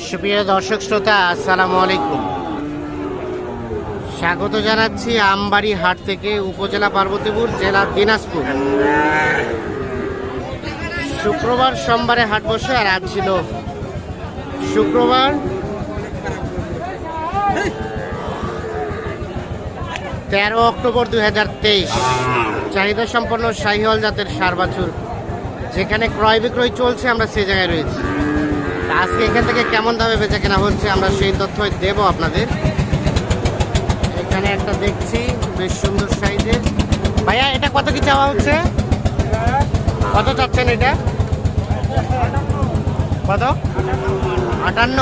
সুপ্রিয় দর্শক শ্রোতা, আসসালামু আলাইকুম। স্বাগত জানাচ্ছি আমবাড়ি হাট থেকে উপজেলা পার্বতীপুর, জেলা দিনাজপুর। শুক্রবার সোমবারে হাট বসে আর আজ ছিল শুক্রবার। তেরো অক্টোবর দুই হাজার তেইশ। চাহিদা সম্পন্ন শাহিওয়াল জাতের সার বাছুর, যেখানে ক্রয় বিক্রয় চলছে, আমরা সেই জায়গায় রয়েছি। আজকে এখান থেকে কেমন দামে বেচা কেনা হচ্ছে আমরা সেই তথ্য দেব আপনাদের। এখানে একটা দেখছি, বেশ সুন্দর সাইজের। ভাইয়া, এটা কত কি চাওয়া হচ্ছে? কত চাচ্ছেন এটা? কত? আটান্ন।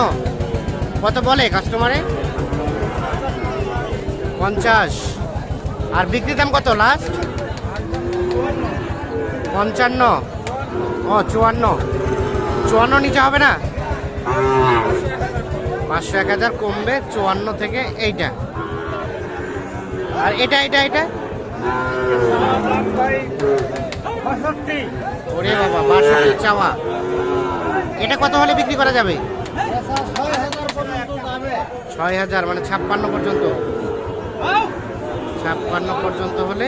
কত বলে কাস্টমারে পঞ্চাশ। আর বিক্রি দাম কত লাস্ট পঞ্চান্ন। ও, চুয়ান্ন। চুয়ান্ন নিচে হবে না? পাঁচশো এক হাজার কমবে চুয়ান্ন থেকে এইটা। আর এটা এটা এটা? ওরে বাবা বাষট্টি চাওয়া। এটা কত হলে বিক্রি করা যাবে? ছয় হাজার মানে ছাপ্পান্ন পর্যন্ত। ছাপ্পান্ন পর্যন্ত হলে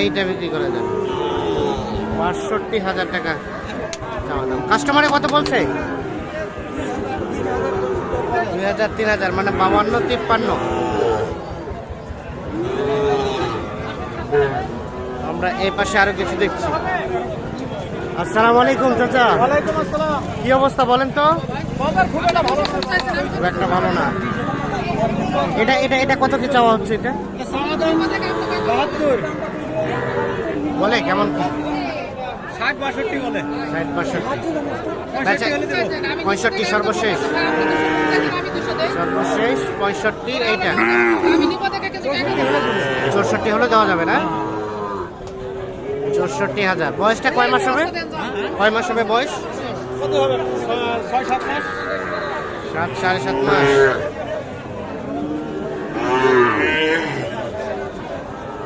এইটা বিক্রি করা যাবে। বাষট্টি হাজার টাকা। চাওয়া দাম কাস্টমারে কত বলছে? দুই হাজার তিন হাজার মানে বাবান্ন তিপ্পান্ন। আমরা এই পাশে আরও কিছু দেখছি। আসসালামু আলাইকুম চাচা। আসসালাম। কি অবস্থা বলেন তো? খুব একটা ভালো না। খুব একটা ভালো না। এটা এটা এটা কত কি চাওয়া হচ্ছে এটা? বলে কেমন কি? ষাট বাষট্টি বলে। ষাট বাষট্টি। পঁয়ষট্টি সর্বশেষ। সর্বশেষ পঁয়ষট্টি এইটা। চৌষট্টি হলে দেওয়া যাবে না? চৌষট্টি হাজার। বয়সটা কয় মাস হবে? কয় মাস হবে বয়স? সাত সাড়ে সাত মাস।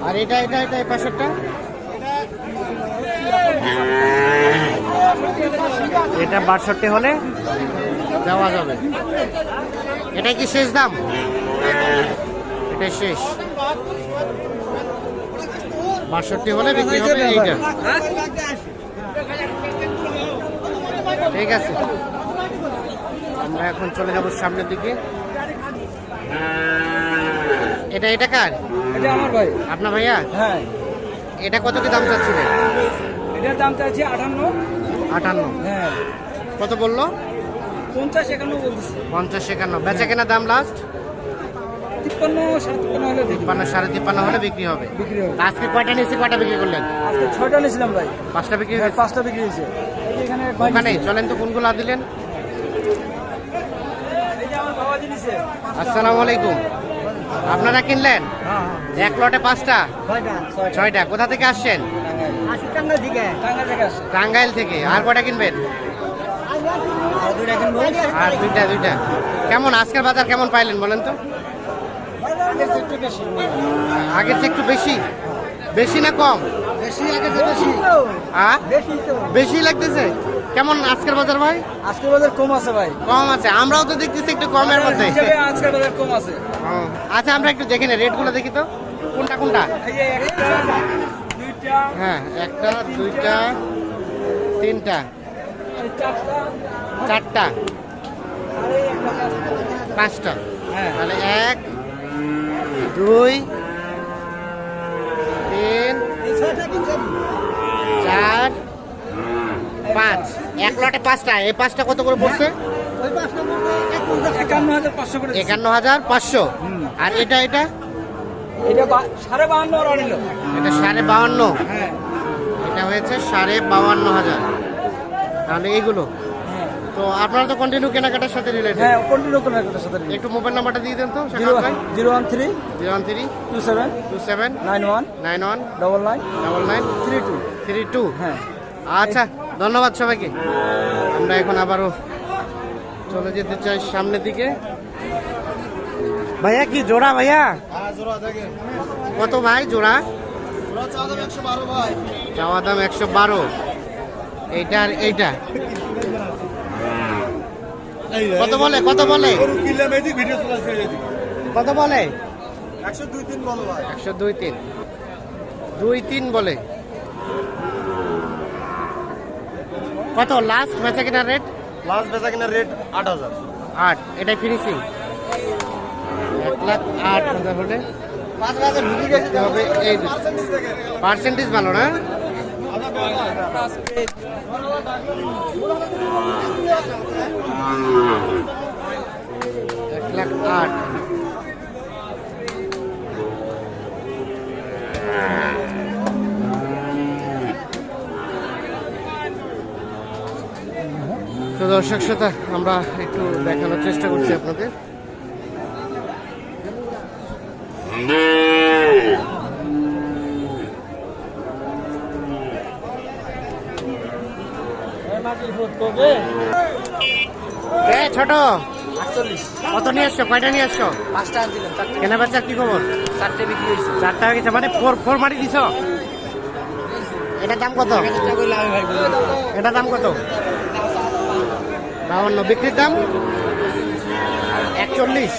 আর এটা এটা এটা এই পাশেরটা? এটা বাষট্টি হলে দেওয়া যাবে। এটা কি শেষ দাম? এটা শেষ। বাষট্টি হলে বিক্রি হবে এইটা। ঠিক আছে। আমরা এখন চলে যাব সামনের দিকে। এটা এটা কার? এটা আমার ভাই। আপনার ভাইয়া? হ্যাঁ। এটা কত কি দাম চাচ্ছিলেন? এটার দাম চাইছি আটান্ন। আটান্ন। হ্যাঁ। কত বলল? পঞ্চাশ একান্ন বলতেছি। পঞ্চাশ একান্ন। বেচা কেনা দাম লাস্ট তিপ্পান্ন সাড়ে তিপ্পান্ন হলে তিপ্পান্ন সাড়ে তিপ্পান্ন হলে বিক্রি হবে। বিক্রি হবে। আজকে কয়টা নিয়েছি কয়টা বিক্রি করলেন? আজকে ছয়টা নিয়েছিলাম ভাই। পাঁচটা বিক্রি হ্যাঁ, হয়েছে? পাঁচটা বিক্রি হয়েছে। এই এখানে ওখানে চলেন তো কোনগুলো দিলেন? আসসালামু আলাইকুম। আপনারা কিনলেন? হ্যাঁ এক লটে পাঁচটা? ছয়টা। কোথা থেকে আসছেন? টাঙ্গাইল থেকে আর কটা কিনবেন? আর দুইটা দুইটা কেমন? আজকের বাজার কেমন পাইলেন বলেন তো? আগের চেয়ে একটু বেশি। বেশি? বেশি না কম? বেশি হ্যাঁ লাগতেছে? কেমন আজকের বাজার ভাই? আজকের বাজার কম আছে ভাই। কম আছে। আমরাও তো দেখতেছি একটু কমের মধ্যে। আজকের বাজার কম আছে। আচ্ছা আমরা একটু দেখি না রেটগুলো দেখি তো। কোনটা কোনটা এই যে একটা দুইটা হ্যাঁ একটা দুইটা তিনটা। চারটা। পাঁচটা। হ্যাঁ। তাহলে এক দুই তিন চার পাঁচ। এক লটে পাঁচটা। এই পাঁচটা কত করে পড়ছে? একান্ন হাজার পাঁচশো। আর এটা এটা? এটা সাড়ে বাহান্ন এটা সাড়ে হ্যাঁ। এটা হয়েছে সাড়ে বাউান্ন হাজার। তাহলে এইগুলো? হ্যাঁ। তো আপনারা তো কন্টিনিউ কেনাকাটার সাথে রিলেটেড হ্যাঁ কন্টিনিউ কোনো সাথে একটু মোবাইল নাম্বারটা দিয়ে দেন তো zero one three zero one three two seven two seven nine one nine one double nine double nine three two three two. হ্যাঁ। আচ্ছা ধন্যবাদ সবাইকে। আমরা এখন আবারও চলে যেতে চাই সামনের দিকে। ভাইয়া কি জোড়া ভাইয়া? হ্যাঁ কত ভাই জোড়া? চাওয়া দাম একশো বারো এইটা আর এইটা? কত বলে কত বলে? কত বলে? একশো দুই তিন বলো একশো দুই তিন। দুই তিন বলে। কত লাস্ট বেচা কিনা রেট লাস্ট বেচা কিনা রেট আট হাজার। আট এটাই ফিনিশিং লাখ আট হাজার হলে হবে এই পার্সেন্টেজ ভালো না? এক লাখ আট। তো দর্শক শ্রোতা, আমরা একটু দেখানোর চেষ্টা করছি আপনাদের। এ ছোট। কত নিয়ে আসছো? কয়টা নিয়ে আসছো? পাঁচটা চারটে। কেনা বেচার কি খবর? চারটে বিক্রি হয়েছে। চার টাকা গেছে। মানে ফোর ফোর মারি দিছ? এটার দাম কত? এটার দাম কত? বাউন্ন। বিক্রির দাম? একচল্লিশ।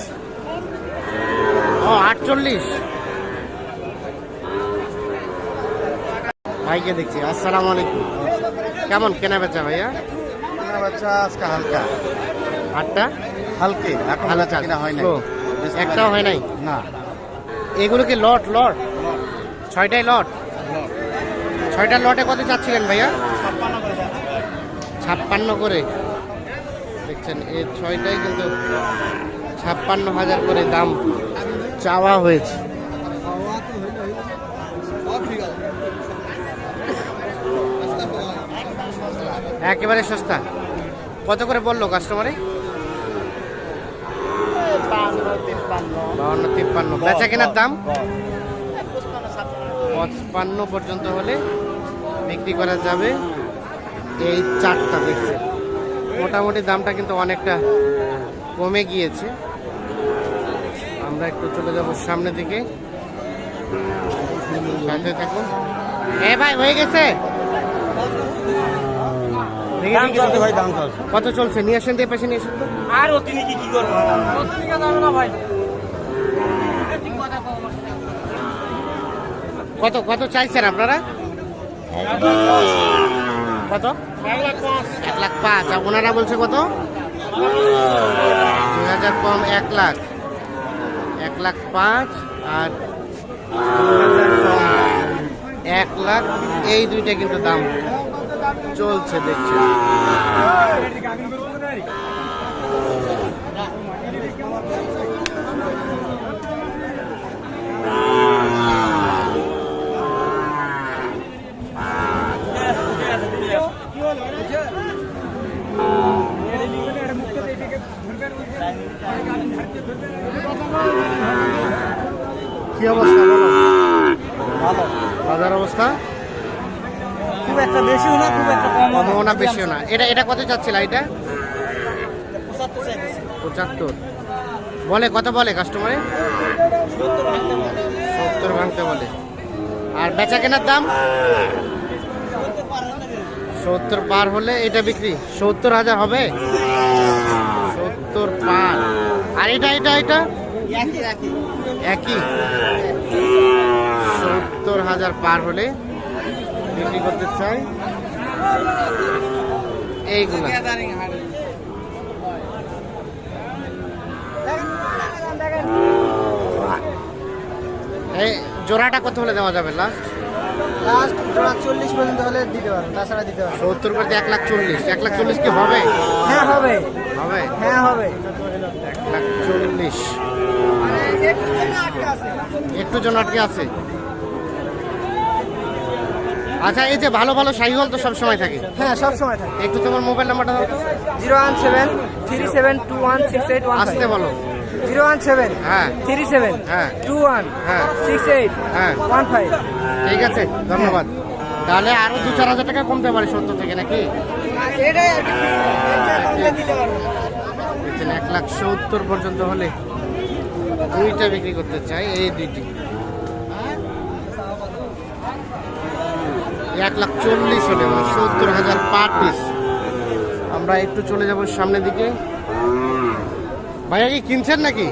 আটচল্লিশ ভাইকে দেখছি আসসালামু আলাইকুম। কেমন কেনা বেচা ভাইয়া? কেনা বেচা আজকে হালকা। আটটা? হালকে এখন হালকা কিনা হয়। একটাও হয় নাই? না। এগুলো কি লট লট? ছয়টাই লট? ছয়টা লটে কত চাচ্ছিলেন ভাইয়া? ছাপ্পান্ন করে দেখছেন এই ছয়টাই কিন্তু ছাপ্পান্ন হাজার করে দাম। চাওয়া হয়েছে। একেবারে সস্তা। কত করে বলল কাস্টমারে বাউন্ন তিপ্পান্ন। বেচা কেনার দাম? পঁচপান্ন পর্যন্ত হলে বিক্রি করা যাবে। এই চারটা দেখছে মোটামুটি দামটা কিন্তু অনেকটা কমে গিয়েছে। আমরা একটু চলে যাব সামনের দিকে। সাথে থাকুন। এ ভাই হয়ে গেছে? কত চলছে? নিয়ে আসেন দিয়ে পাশে নিয়ে আসেন আর অতিনি কি কি করব? অতিনি যাবে না ভাই। কত কত চাইছেন আপনারা? কত? এক লাখ পাঁচ। ওনারা বলছে কত? দুই হাজার কম এক লাখ। এক লাখ পাঁচ আর এক লাখ এই দুইটা কিন্তু দাম চলছে দেখছি। কি অবস্থা বলো? ভালো বাজার অবস্থা? খুব একটা বেশিও না খুব একটা কম কমও না। বেশিও না। এটা এটা কত চাচ্ছিল এটা? পঁচাত্তর বলে কত বলে কাস্টমারে সত্তর ভাঙতে বলে। আর বেচা কেনার দাম? সত্তর পার হলে এটা বিক্রি। সত্তর হাজার হবে? সত্তর পার আর এটা এটা এটা? একই সত্তর হাজার পার হলে বিক্রি করতে চাই। এইগুলো। এই জোড়াটা কত হলে দেওয়া যাবে লাস্ট লাস্ট জোড়া চল্লিশ পর্যন্ত হলে দিতে পারব তাছাড়া দিতে পারব সত্তর করতে এক লাখ চল্লিশ এক লাখ চল্লিশ কি হবে? হ্যাঁ হবে। হবে? হ্যাঁ হবে। এক লাখ চল্লিশ। একটু জন আটকে আছে। আচ্ছা এই যে ভালো ভালো শাহিওয়াল তো সব সময় থাকে। হ্যাঁ সব সময় থাকে। একটু তোমার মোবাইল নাম্বারটা দাও zero one seven three seven two one six eight one আসতে বলো। জিরো ওয়ান সেভেন হ্যাঁ। থ্রি সেভেন হ্যাঁ। টু ওয়ান হ্যাঁ। সিক্স এইট হ্যাঁ। One five. ঠিক আছে ধন্যবাদ। তাহলে আরও দু চার হাজার টাকা কমতে পারে সত্তর থেকে নাকি? দেখছেন এক লাখ সত্তর পর্যন্ত হলে দুইটা বিক্রি করতে চাই এই দুইটি। এক লাখ চল্লিশ হলে মানে সত্তর হাজার পার পিস। আমরা একটু চলে যাব সামনের দিকে। ভাইয়া কি কিনছেন নাকি?